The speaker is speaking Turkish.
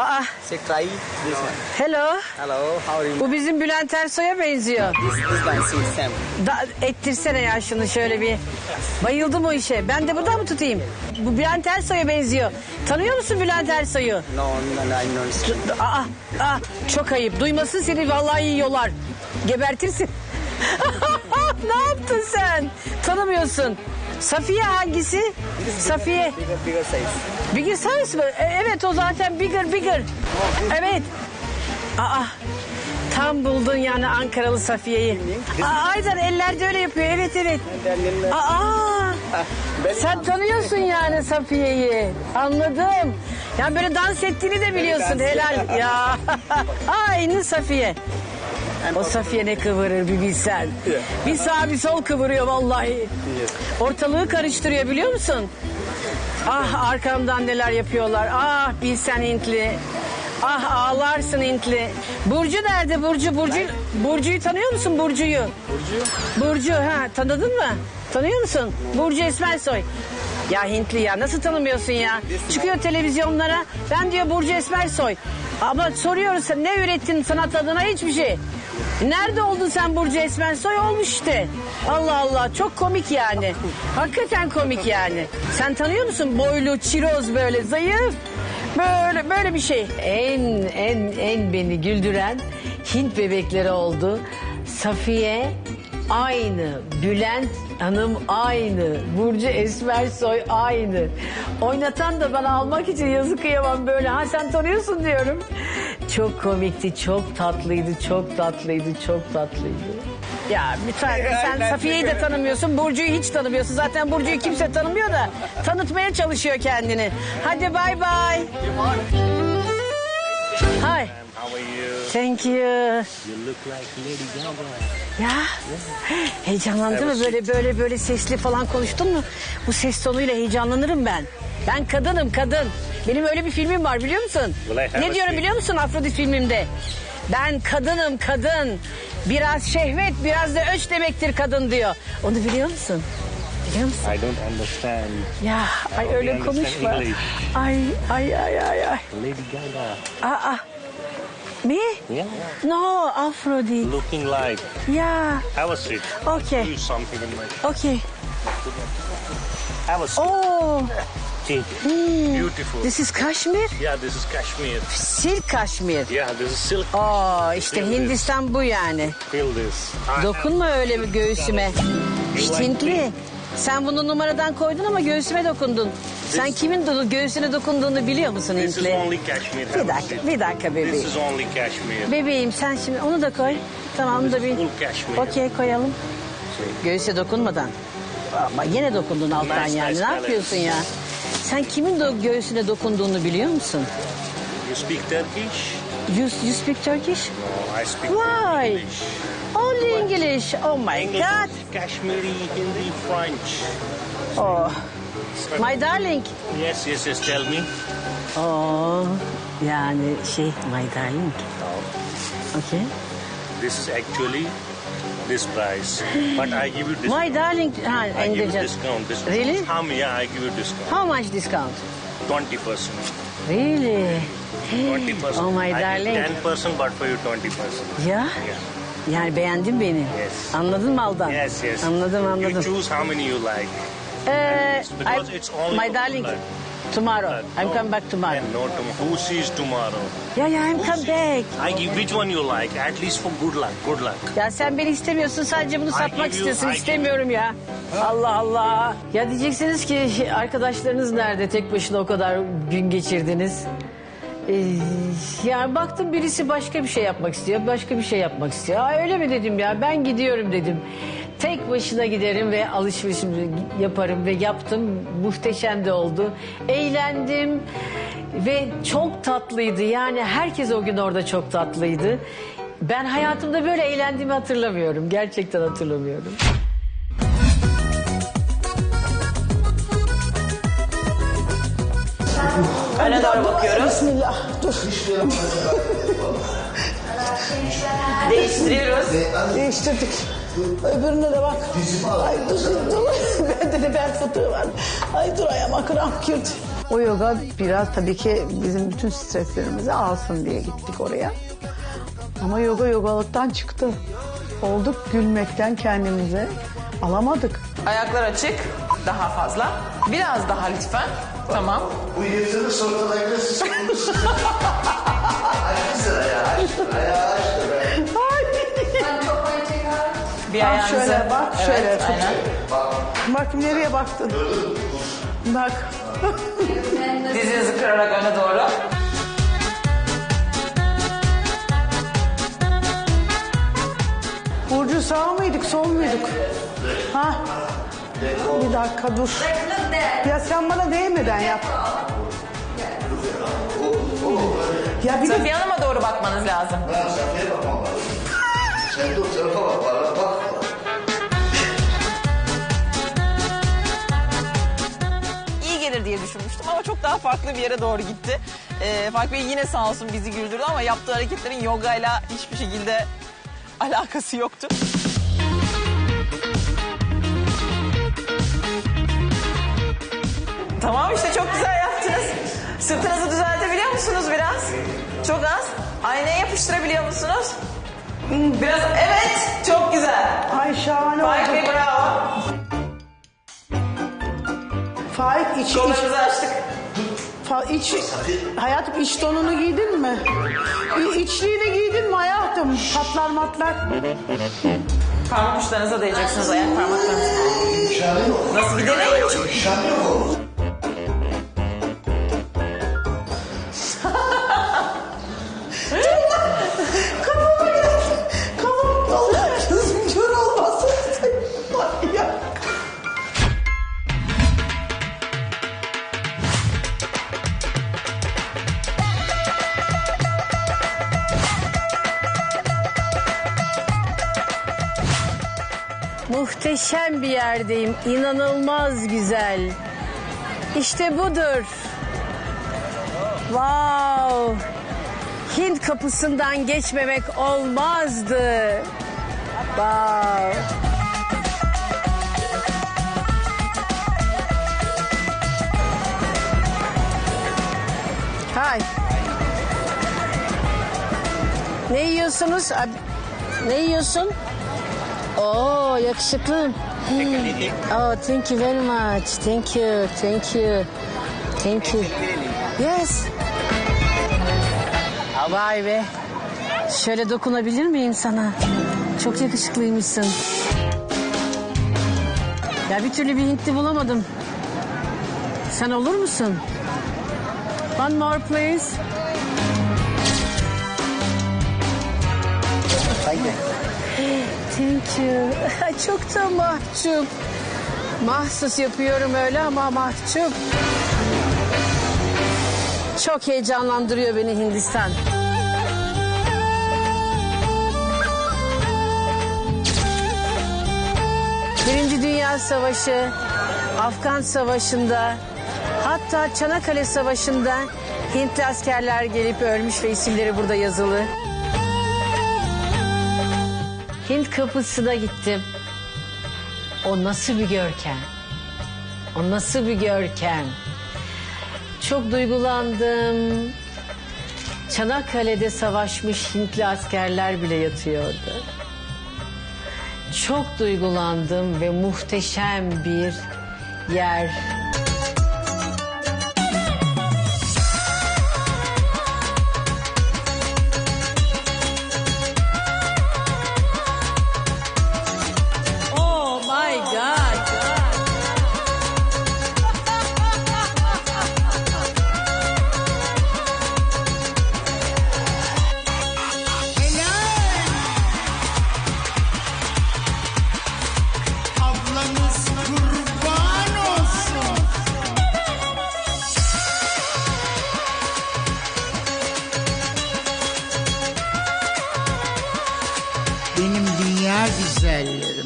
Aa, one. hello. Hello, how are you? Bu bizim Bülent Ersoy'a benziyor. This is dancing Sam. Da, ettirsene ya şunu şöyle bir. Bayıldım o işe. Ben de buradan mı tutayım? Bu Bülent Ersoy'a benziyor. Tanıyor musun Bülent Ersoy'u? No, no, no, speaking. Aa, aa, çok ayıp. Duymasın seni vallahi yiyorlar. Gebertirsin. ne yaptın sen? Tanımıyorsun. Safiye hangisi? Safiye. Bigger, bigger size. Bigger size mı? E, evet o zaten bigger bigger. Evet. Aa, tam buldun yani Ankaralı Safiye'yi. Aa, aynen ellerde öyle yapıyor. Evet evet. Aa, sen tanıyorsun yani Safiye'yi. Anladım. Yani böyle dans ettiğini de biliyorsun. Helal ya. Aynı Safiye. O Safiye ne kıvırır bir bilsen. Bir sağ bir sol kıvırıyor vallahi. Ortalığı karıştırıyor biliyor musun? Ah arkamdan neler yapıyorlar. Ah bilsen Hintli. Ah ağlarsın Hintli. Burcu nerede Burcu? Burcu Burcu'yu tanıyor musun Burcu'yu? Burcu? Burcu ha tanıdın mı? Tanıyor musun? Burcu Esmersoy. Ya Hintli ya nasıl tanımıyorsun ya? Çıkıyor televizyonlara. Ben diyor Burcu Esmersoy. Ama soruyoruz sen ne ürettin sanat adına hiçbir şey. Nerede oldun sen Burcu Esmersoy? Olmuş işte. Allah Allah çok komik yani. Hakikaten komik yani. Sen tanıyor musun? Boylu, çiroz böyle zayıf. Böyle böyle bir şey. En en en beni güldüren Hint bebekleri oldu. Safiye aynı. Bülent Hanım aynı. Burcu Esmersoy aynı. Oynatan da bana almak için yazık kıyamam böyle. Ha sen tanıyorsun diyorum. Çok komikti, çok tatlıydı, çok tatlıydı, çok tatlıydı. Ya lütfen sen Safiye'yi de tanımıyorsun, Burcu'yu hiç tanımıyorsun. Zaten Burcu'yu kimse tanımıyor da tanıtmaya çalışıyor kendini. Hadi bay bay. Hi. How are you? Thank you. You look like Lady Gaga. Ya heyecanlandın mı böyle böyle böyle sesli falan konuştun mu? Bu ses tonuyla heyecanlanırım ben. Ben kadınım kadın. Benim öyle bir filmim var biliyor musun? Will I have Ne a diyorum seat? biliyor musun Afrodit filmimde? Ben kadınım kadın. Biraz şehvet biraz da öç demektir kadın diyor. Onu biliyor musun? Biliyor musun? I don't understand. Ya ay öyle konuşma. Ay ay ay ay ay. Lady Gaga. Aa. Me? Yeah. No Afrodit. Looking like. Ya. Have a seat. Okay. Use something in my. Okay. Have a seat. Oh. Take it. Beautiful. This is Kashmir? Yeah, this is Kashmir. Silk Kashmir. Yeah, this is silk. Aa işte Hindistan bu yani. Feel this. I Dokunma öyle bir göğsüme. İşte like Hintli. Sen bunu numaradan koydun ama göğsüme dokundun. Sen kimin do- göğsüne dokunduğunu biliyor musun This is only. Bir dakika, bir dakika This bebeğim. is only Kashmir. Bebeğim sen şimdi onu da koy. Tamam onu da bir. Full. Okey koyalım. Göğüse dokunmadan. Ama yine dokundun alttan Nice, yani. nice ne yapıyorsun ya? Sen kimin do- göğsüne dokunduğunu biliyor musun? You speak Turkish? You, you speak Turkish? No, I speak Why? English. Only English. Oh my English, God. Kashmiri, Hindi, French. Oh. My darling. Yes, yes, yes. Tell me. Oh. Yani şey my darling. Okay. This is actually this price, but I give you discount. My darling. Ha, I give you discount. This Really? How many? Yeah, I give you discount. How much discount? Twenty percent. Really? Twenty percent. Oh my darling. Ten percent, but for you twenty percent. Ya. Yeah. Yani beğendin beni. Yes. Anladın mı Aldan? Yes, yes. Anladım You anladım. choose how many you like. Ee, Because I- it's only my darling. tonight. Tomorrow. Uh, I'm no. coming back tomorrow. And no tomorrow. Who sees tomorrow? Ya ya I'm Who come sees? back. I give which one you like. At least for good luck. Good luck. Ya sen beni istemiyorsun sadece bunu satmak you- istiyorsun I istemiyorum ya. Allah Allah. Ya diyeceksiniz ki arkadaşlarınız nerede tek başına o kadar gün geçirdiniz? Ee, ya baktım birisi başka bir şey yapmak istiyor, başka bir şey yapmak istiyor. Aa, öyle mi dedim ya ben gidiyorum dedim. Tek başına giderim ve alışverişimi yaparım ve yaptım. Muhteşem de oldu. Eğlendim ve çok tatlıydı. Yani herkes o gün orada çok tatlıydı. Ben hayatımda böyle eğlendiğimi hatırlamıyorum. Gerçekten hatırlamıyorum. Öne doğru bakıyoruz. Bismillah. Dur. Değiştiriyoruz. Değiştirdik. Öbürüne de bak. Ay dur dur. Bende de bel fıtığı var. Ay dur ayağıma kramp girdi. O yoga biraz tabii ki bizim bütün streslerimizi alsın diye gittik oraya. Ama yoga yogalıktan çıktı. Olduk gülmekten kendimize. Alamadık. Ayaklar açık. Daha fazla. Biraz daha lütfen. Tamam. Bu yırtını sorgulayla siz sorumlusunuz. Aç sıra ya. Aç sıra ya. Aç sıra. Bir Bak ayağınızı. şöyle bak şöyle Evet, tut. aynen. Bak nereye baktın? Bak. Dizinizi kırarak öne dakika dur. Ya sen bana değmeden yap. Ya bir de Safiye Hanım'a doğru bakmanız lazım. Ben Safiye bakmam lazım. Sen de o tarafa bak. Bana bak. İyi gelir diye düşünmüştüm ama çok daha farklı bir yere doğru gitti. Ee, Fark Bey yine sağ olsun bizi güldürdü ama yaptığı hareketlerin yogayla hiçbir şekilde alakası yoktu. Tamam işte çok güzel yaptınız. Sırtınızı düzeltebiliyor musunuz biraz? Çok az. Aynaya yapıştırabiliyor musunuz? Biraz evet çok güzel. ay şahane Faik oldu. Bey bravo. Faik iç, iç, açtık. fa, iç, hayatım iç donunu giydin mi? İ, içliğini giydin mi hayatım? Patlar matlar. Parmak uçlarınıza değeceksiniz ayak parmaklarınızı. İmkanı yok. Nasıl bir deney? İmkanı yok oğlum. Muhteşem bir yerdeyim. İnanılmaz güzel. İşte budur. Wow. Hint kapısından geçmemek olmazdı. Wow. Hay. Ne yiyorsunuz? Ne yiyorsun? Oo yakışıklı. Oh thank you very much. Thank you. Thank you. Thank you. Yes. Vay be. Şöyle dokunabilir miyim sana? Çok yakışıklıymışsın. Ya bir türlü bir Hintli bulamadım. Sen olur musun? One more please. Thank you. Çok da mahcup. Mahsus yapıyorum öyle ama mahcup. Çok heyecanlandırıyor beni Hindistan. Birinci Dünya Savaşı, Afgan Savaşı'nda, hatta Çanakkale Savaşı'nda Hintli askerler gelip ölmüş ve isimleri burada yazılı. Hint kapısına gittim. O nasıl bir görkem? O nasıl bir görkem? Çok duygulandım. Çanakkale'de savaşmış Hintli askerler bile yatıyordu. Çok duygulandım ve muhteşem bir yer. Benim dünya güzellerim.